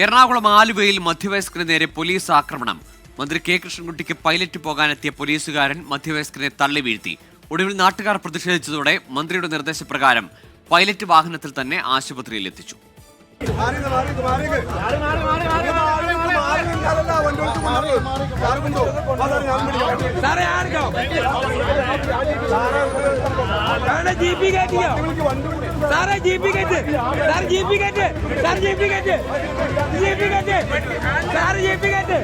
എറണാകുളം ആലുവയിൽ മധ്യവയസ്കന് നേരെ പോലീസ് ആക്രമണം. മന്ത്രി കെ കൃഷ്ണൻകുട്ടിക്ക് പൈലറ്റ് പോകാനെത്തിയ പോലീസുകാരൻ മധ്യവയസ്കനെ തള്ളി വീഴ്ത്തി. ഒടുവിൽ നാട്ടുകാർ പ്രതിഷേധിച്ചതോടെ മന്ത്രിയുടെ നിർദ്ദേശപ്രകാരം പൈലറ്റ് വാഹനത്തിൽ തന്നെ ആശുപത്രിയിൽ എത്തിച്ചു. സാറേ സാറേ ജി പി കയറ്റിയോ. സാറേ ജി പി കയറ്റ് സാർ ജി പി കയറ്റ് സാർ ജി പി കയറ്റ് ജി പി കയറ്റ് സാർ ജി പി കയറ്റ്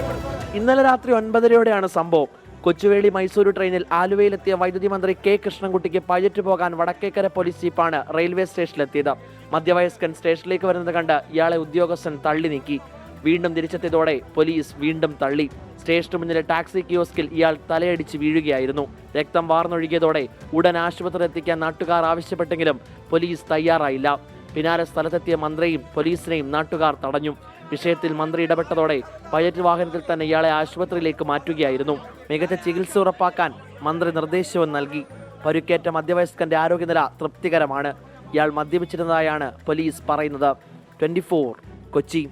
ഇന്നലെ രാത്രി ഒൻപതരയോടെയാണ് സംഭവം. കൊച്ചുവേളി മൈസൂരു ട്രെയിനിൽ ആലുവയിലെത്തിയ വൈദ്യുതി മന്ത്രി കെ കൃഷ്ണൻകുട്ടിക്ക് പൈലറ്റ് പോകാൻ വടക്കേക്കര പോലീസ് ജീപ്പാണ് റെയിൽവേ സ്റ്റേഷനിലെത്തിയത്. മധ്യവയസ്കൻ സ്റ്റേഷനിലേക്ക് വരുന്നത് കണ്ട് ഇയാളെ ഉദ്യോഗസ്ഥൻ തള്ളി നീക്കി. വീണ്ടും തിരിച്ചെത്തിയതോടെ പോലീസ് വീണ്ടും തള്ളി. സ്റ്റേഷന് മുന്നിലെ ടാക്സി കിയോസ്കിൽ ഇയാൾ തലയടിച്ച് വീഴുകയായിരുന്നു. രക്തം വാർന്നൊഴുകിയതോടെ ഉടൻ ആശുപത്രി എത്തിക്കാൻ നാട്ടുകാർ ആവശ്യപ്പെട്ടെങ്കിലും പോലീസ് തയ്യാറായില്ല. പിന്നാലെ സ്ഥലത്തെത്തിയ മന്ത്രിയും പോലീസിനെയും നാട്ടുകാർ തടഞ്ഞു. വിഷയത്തിൽ മന്ത്രി ഇടപെട്ടതോടെ പൈലറ്റ് വാഹനത്തിൽ തന്നെ ഇയാളെ ആശുപത്രിയിലേക്ക് മാറ്റുകയായിരുന്നു. മികച്ച ചികിത്സ ഉറപ്പാക്കാൻ മന്ത്രി നിർദ്ദേശവും നൽകി. പരുക്കേറ്റ മധ്യവയസ്കന്റെ ആരോഗ്യനില തൃപ്തികരമാണ്. ഇയാൾ മദ്യപിച്ചിരുന്നതായാണ് പോലീസ് പറയുന്നത്. ട്വന്റി കൊച്ചി.